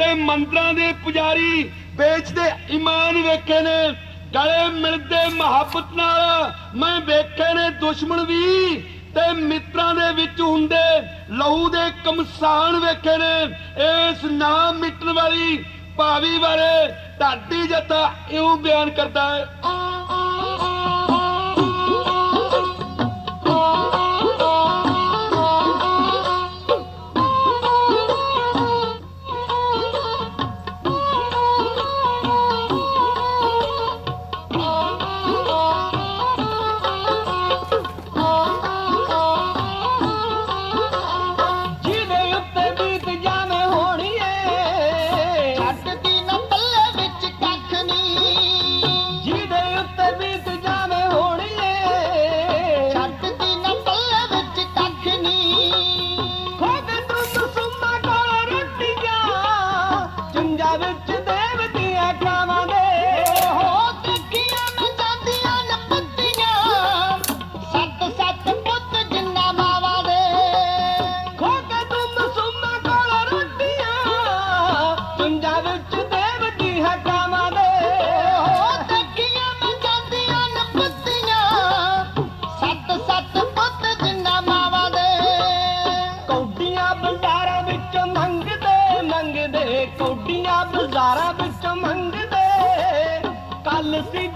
ਤੇ ਮੰਦਰਾਂ ਦੇ ਪੁਜਾਰੀ ਵੇਚਦੇ ਈਮਾਨ ਵੇਖੇ ਨੇ। ਗਲੇ ਮਿਲਦੇ ਮੁਹੱਬਤ ਨਾਲ ਮੈਂ ਵੇਖੇ ਨੇ ਦੁਸ਼ਮਣ ਵੀ। ਤੇ ਮਿੱਤਰਾਂ ਦੇ ਵਿੱਚ ਹੁੰਦੇ ਲਹੂ ਦੇ ਕਮਸਾਨ ਵੇਖੇ ਨੇ। ਇਸ ਨਾਮ ਮਿਟਣ ਵਾਲੀ ਭਾਵੀ ਬਾਰੇ ਢਾਡੀ ਜਤਾ ਇਉਂ ਬਿਆਨ ਕਰਦਾ ਹੈ। पंजाब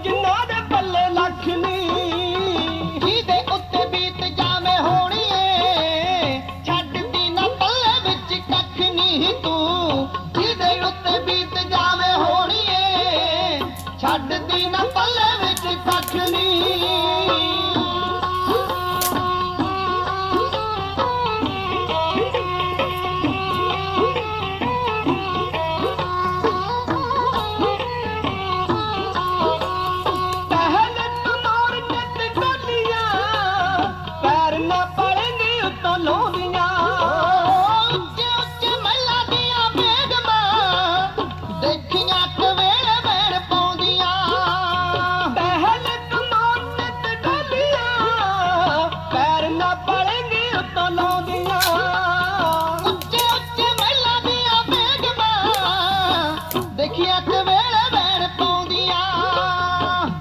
ਜਿਨ੍ਹਾਂ ਦੇ ਪੱਲੇ ਲੱਖ ਨਹੀਂ ਜਿਹਦੇ ਉੱਤੇ ਬੀਤ ਜਾਵੇਂ ਹੋਣੀਏ, ਛੱਡਦੀ ਨਾ ਪੱਲੇ ਵਿੱਚ ਕੱਖ ਨਹੀਂ ਤੂੰ। ਜਿਹਦੇ ਉੱਤੇ ਬੀਤ ਜਾਵੇਂ ਹੋ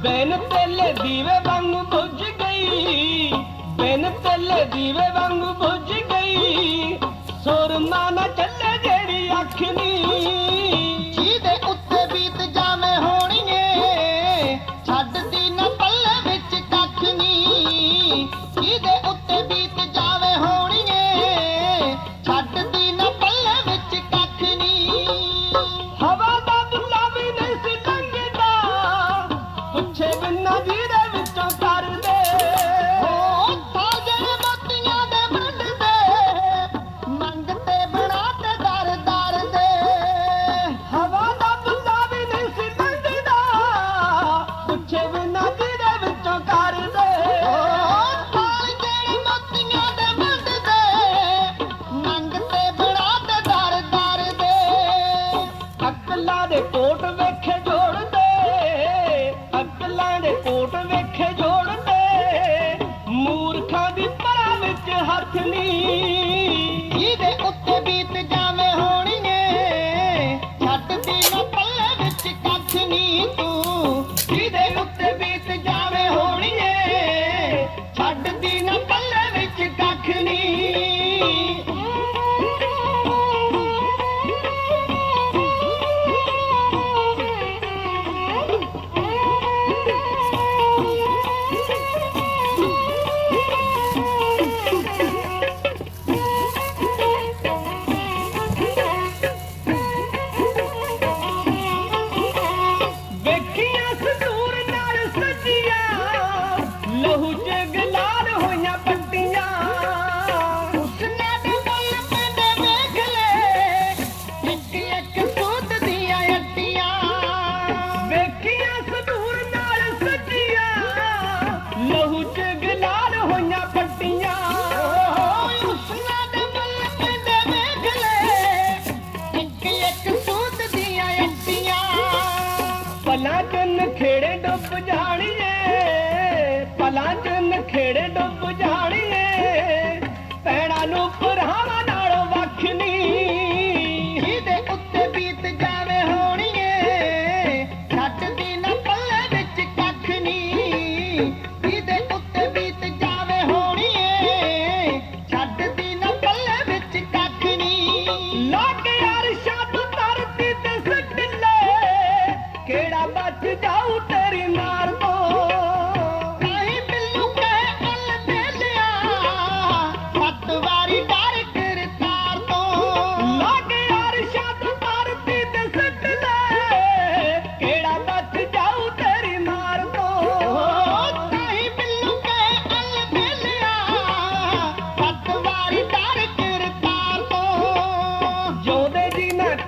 ਬੈਨ ਤੇਲੇ ਦੀਵੇ ਵਾਂਗੂ ਬੁੱਝ ਗਈ। ਬੈਨ ਤੇਲੇ ਦੀਵੇ ਵਾਂਗੂ ਬੁੱਝ লহু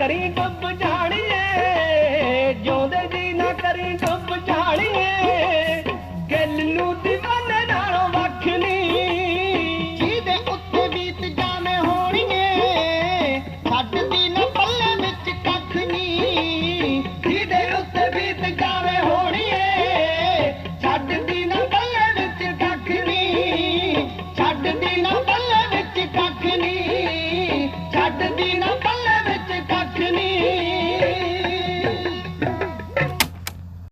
करे कब जा